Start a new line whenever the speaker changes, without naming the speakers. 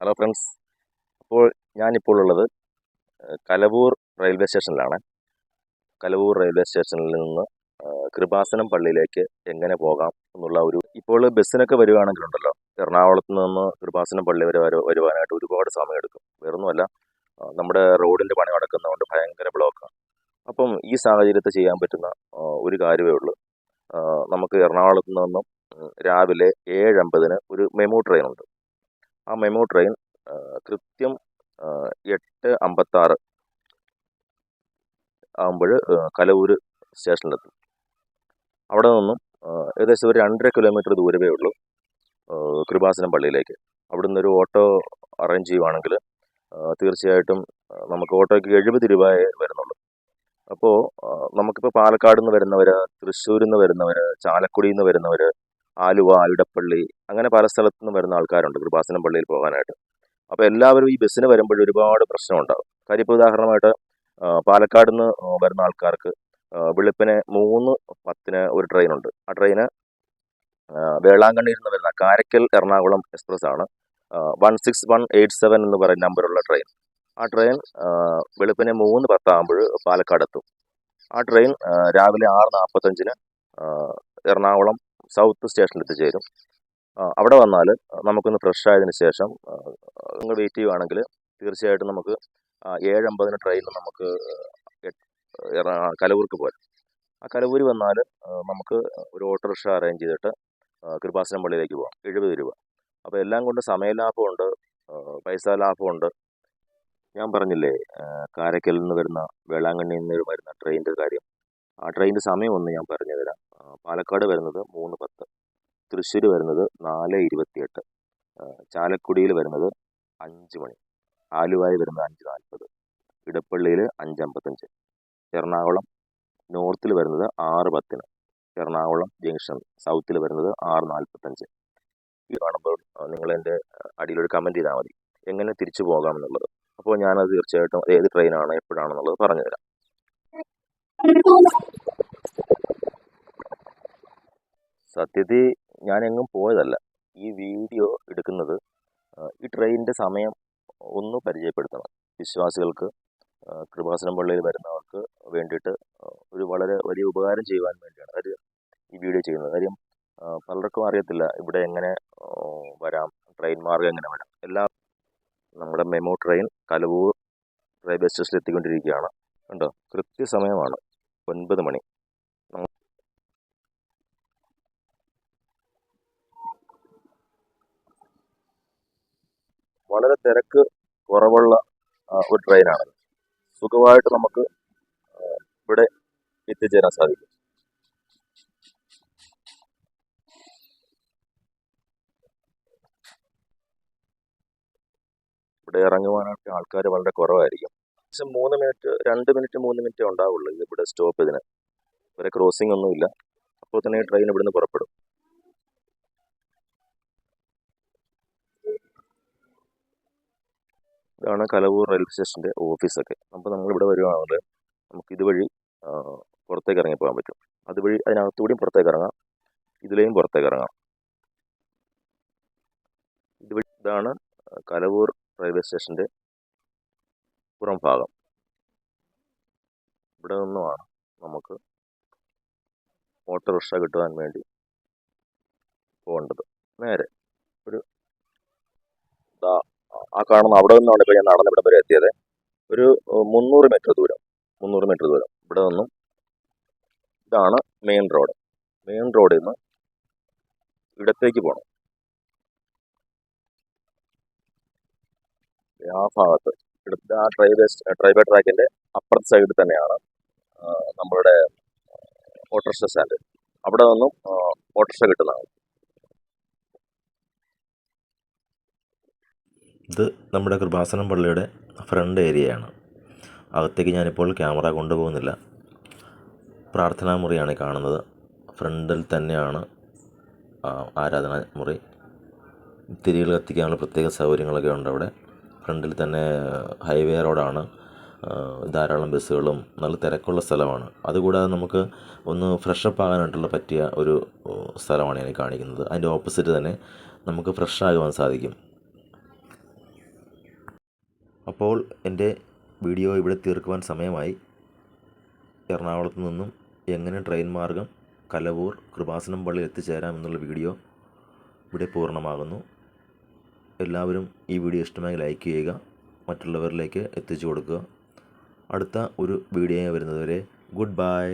Hello friends അപ്പോൾ ഞാനിപ്പോൾ ഉള്ളത് കലവൂർ റെയിൽവേ സ്റ്റേഷനിലാണ്. കലവൂർ റെയിൽവേ സ്റ്റേഷനിൽ നിന്ന് കൃപാസനം പള്ളിയിലേക്ക് എങ്ങനെ പോകാം എന്നുള്ള ഒരു ഇപ്പോൾ ബസ്സിനൊക്കെ വരുവാണെങ്കിലുണ്ടല്ലോ എറണാകുളത്ത് നിന്ന് കൃപാസനം പള്ളി വരെ വരു- വരുവാനായിട്ട് ഒരുപാട് സമയമെടുക്കും. വേറൊന്നുമല്ല നമ്മുടെ റോഡിന്റെ പണി നടക്കുന്നതുകൊണ്ട് ഭയങ്കര ബ്ലോക്കാണ് അപ്പം ഈ സാഹചര്യത്തിൽ ചെയ്യാൻ പറ്റുന്ന ഒരു കാര്യമേ ഉള്ളൂ. നമുക്ക് എറണാകുളത്ത് നിന്നും രാവിലെ ഏഴ് അമ്പതിന് ഒരു മെമു ട്രെയിൻ ഉണ്ട് ആ മെമോ ട്രെയിൻ കൃത്യം എട്ട് അമ്പത്താറ് ആകുമ്പോൾ കലവൂർ സ്റ്റേഷനിലെത്തും. അവിടെ നിന്നും ഏകദേശം ഒരു രണ്ടര കിലോമീറ്റർ ദൂരമേ ഉള്ളൂ കൃപാസനം പള്ളിയിലേക്ക്. അവിടുന്ന് ഒരു ഓട്ടോ അറേഞ്ച് ചെയ്യുവാണെങ്കിൽ തീർച്ചയായിട്ടും നമുക്ക് ഓട്ടോയ്ക്ക് എഴുപത് രൂപയേ വരുന്നുള്ളൂ. അപ്പോൾ നമുക്കിപ്പോൾ പാലക്കാട് നിന്ന് വരുന്നവർ തൃശ്ശൂരിൽ നിന്ന് വരുന്നവർ ചാലക്കുടിയിൽ നിന്ന് വരുന്നവർ ആലുവ ആലുടപ്പള്ളി അങ്ങനെ പല സ്ഥലത്തു വരുന്ന ആൾക്കാരുണ്ട് കൃപാസനം പള്ളിയിൽ പോകാനായിട്ട്. അപ്പോൾ എല്ലാവരും ഈ ബസ്സിന് വരുമ്പോൾ ഒരുപാട് പ്രശ്നമുണ്ടാകും കാര്യം ഇപ്പോൾ ഉദാഹരണമായിട്ട് പാലക്കാട് നിന്ന് വരുന്ന ആൾക്കാർക്ക് വെളുപ്പിന് മൂന്ന് പത്തിന് ഒരു ട്രെയിനുണ്ട്. ആ ട്രെയിന് വേളാങ്കണ്ണിയിൽ നിന്ന് വരുന്ന കാരക്കൽ എറണാകുളം എക്സ്പ്രസ് ആണ് one six one eight seven എന്ന് പറയുന്ന നമ്പറുള്ള ട്രെയിൻ. ആ ട്രെയിൻ വെളുപ്പിന് മൂന്ന് പത്താകുമ്പോൾ പാലക്കാട് എത്തും ആ ട്രെയിൻ രാവിലെ ആറ് നാൽപ്പത്തഞ്ചിന് എറണാകുളം സൗത്ത് സ്റ്റേഷനിൽ എത്തിച്ചേരും. അവിടെ വന്നാൽ നമുക്കൊന്ന് ഫ്രഷ് ആയതിനു ശേഷം നിങ്ങൾ വെയിറ്റ് ചെയ്യുവാണെങ്കിൽ തീർച്ചയായിട്ടും നമുക്ക് ഏഴമ്പതിന് ഏഴ് അമ്പതിന് ട്രെയിനിൽ നമുക്ക് കലവൂർക്ക് പോരാം ആ കലവൂർ വന്നാൽ നമുക്ക് ഒരു ഓട്ടോറിക്ഷ അറേഞ്ച് ചെയ്തിട്ട് കൃപാസനം പള്ളിയിലേക്ക് പോകാം. എഴുപത് രൂപ. അപ്പോൾ എല്ലാം കൊണ്ട് സമയലാഭമുണ്ട് പൈസ ലാഭമുണ്ട്. ഞാൻ പറഞ്ഞില്ലേ കാരക്കലിൽ നിന്ന് വരുന്ന വേളാങ്കണ്ണിയിൽ നിന്ന് വരുന്ന ട്രെയിനിന്റെ കാര്യം. ആ ട്രെയിനിന്റെ സമയം ഒന്ന് ഞാൻ പറഞ്ഞു തരാം പാലക്കാട് വരുന്നത് മൂന്ന് പത്ത്. തൃശ്ശൂർ വരുന്നത് നാല് ഇരുപത്തിയെട്ട്. ചാലക്കുടിയിൽ വരുന്നത് അഞ്ച് മണി. ആലുവായി വരുന്നത് അഞ്ച് നാൽപ്പത്. ഇടപ്പള്ളിയിൽ അഞ്ച് അമ്പത്തഞ്ച്. എറണാകുളം നോർത്തിൽ വരുന്നത് ആറ് പത്തിന്. എറണാകുളം ജംഗ്ഷൻ സൗത്തിൽ വരുന്നത് ആറ് നാൽപ്പത്തഞ്ച്. ഈ കാണുമ്പോൾ നിങ്ങൾ എന്റെ അടിയിലൊരു കമന്റ് ചെയ്താൽ മതി. എങ്ങനെ തിരിച്ചു പോകാം എന്നുള്ളത്. അപ്പോൾ ഞാനത് തീർച്ചയായിട്ടും ഏത് ട്രെയിനാണ് എപ്പോഴാണെന്നുള്ളത് പറഞ്ഞു തരാം സത്യത്തിൽ ഞാൻ എങ്ങും പോയതല്ല. ഈ വീഡിയോ എടുക്കുന്നത് ഈ ട്രെയിനിന്റെ സമയം ഒന്ന് പരിചയപ്പെടുത്തണം. വിശ്വാസികൾക്ക് കൃപാസനം പള്ളിയിൽ വരുന്നവർക്ക് വേണ്ടിയിട്ട് ഒരു വളരെ വലിയ ഉപകാരം ചെയ്യുവാൻ വേണ്ടിയാണ് കാര്യം ഈ വീഡിയോ ചെയ്യുന്നത്. കാര്യം പലർക്കും അറിയത്തില്ല ഇവിടെ എങ്ങനെ വരാം ട്രെയിൻ മാർഗം എങ്ങനെ വരാം. എല്ലാ നമ്മുടെ മെമോ ട്രെയിൻ കലവൂർ റെയിൽവേ സ്റ്റേഷനിൽ എത്തിക്കൊണ്ടിരിക്കുകയാണ്. കണ്ടോ? കൃത്യസമയമാണ് ഒൻപത് മണി. വളരെ തിരക്ക് കുറവുള്ള ഒരു ട്രെയിനാണ് സുഖമായിട്ട് നമുക്ക് ഇവിടെ എത്തിച്ചേരാൻ സാധിക്കും. ഇവിടെ ഇറങ്ങുവാനായിട്ട് ആൾക്കാർ വളരെ കുറവായിരിക്കും. പക്ഷെ മൂന്ന് മിനിറ്റ് രണ്ട് മിനിറ്റ് മൂന്ന് മിനിറ്റേ ഉണ്ടാവുള്ളൂ ഇവിടെ സ്റ്റോപ്പ് ഇതിന്. ഇവിടെ ക്രോസിംഗ് ഒന്നുമില്ല. അപ്പോൾ തന്നെ ട്രെയിൻ ഇവിടുന്ന് പുറപ്പെടും. ഇതാണ് കലവൂർ റെയിൽവേ സ്റ്റേഷന്റെ ഓഫീസൊക്കെ അപ്പോൾ നമ്മളിവിടെ വരുവാണെങ്കിൽ നമുക്ക് ഇതുവഴി പുറത്തേക്ക് ഇറങ്ങി പോകാൻ പറ്റും. അതുവഴി അതിനകത്തുകൂടിയും പുറത്തേക്ക് ഇറങ്ങാം. ഇതിലെയും പുറത്തേക്ക് ഇറങ്ങാം. ഇതുവഴി ഇതാണ് കലവൂർ റെയിൽവേ സ്റ്റേഷന്റെ പുറം ഭാഗം. ഇവിടെ നിന്നുമാണ് നമുക്ക് ഓട്ടോറിക്ഷ കിട്ടുവാൻ വേണ്ടി പോകേണ്ടത്. നേരെ ഒരു ദാ ആ കാണുന്ന അവിടെ നിന്നാണ് ഇപ്പോൾ ഞാൻ നടന്ന് ഇവിടെ വരെ എത്തിയത്. ഒരു മുന്നൂറ് മീറ്റർ ദൂരം. മുന്നൂറ് മീറ്റർ ദൂരം. ഇവിടെ നിന്നും ഇതാണ് മെയിൻ റോഡ്. മെയിൻ റോഡിൽ നിന്ന് ഇടത്തേക്ക് പോകണം ആ ഭാഗത്ത് ഇവിടുത്തെ ആ ട്രൈവേ ട്രൈവേ ട്രാക്കിന്റെ അപ്പുറത്തെ സൈഡിൽ തന്നെയാണ് നമ്മളുടെ ഓട്ടോറിക്ഷ സ്റ്റാൻഡ്. അവിടെ നിന്നും ഓട്ടോറിക്ഷ കിട്ടുന്നതാണ്.
ഇത് നമ്മുടെ കൃപാസനം പള്ളിയുടെ ഫ്രണ്ട് ഏരിയയാണ്. അകത്തേക്ക് ഞാനിപ്പോൾ ക്യാമറ കൊണ്ടുപോകുന്നില്ല. പ്രാർത്ഥനാ മുറിയാണ് കാണുന്നത്. ഫ്രണ്ടിൽ തന്നെയാണ് ആരാധന മുറി. തിരികൾ കത്തിക്കാനുള്ള പ്രത്യേക സൗകര്യങ്ങളൊക്കെ ഉണ്ട് അവിടെ. ഫ്രണ്ടിൽ തന്നെ ഹൈവേ റോഡാണ്. ധാരാളം ബസ്സുകളും നല്ല തിരക്കുള്ള സ്ഥലമാണ്. അതുകൂടാതെ നമുക്ക് ഒന്ന് ഫ്രഷപ്പ് ആകാനായിട്ടുള്ള പറ്റിയ ഒരു സ്ഥലമാണ് ഞാൻ കാണിക്കുന്നത്. അതിന്റെ ഓപ്പോസിറ്റ് തന്നെ നമുക്ക് ഫ്രഷ് ആകുവാൻ സാധിക്കും. അപ്പോൾ എന്റെ വീഡിയോ ഇവിടെ തീർക്കുവാൻ സമയമായി. എറണാകുളത്ത് നിന്നും എങ്ങനെ ട്രെയിൻ മാർഗം കലവൂർ കൃപാസനം പള്ളി എത്തിച്ചേരാം എന്നുള്ള വീഡിയോ ഇവിടെ പൂർണമാകുന്നു. എല്ലാവരും ഈ വീഡിയോ ഇഷ്ടമായി ലൈക്ക് ചെയ്യുക മറ്റുള്ളവരിലേക്ക് എത്തിച്ചു കൊടുക്കുക. അടുത്ത ഒരു വീഡിയോ വരുന്നതുവരെ ഗുഡ് ബൈ.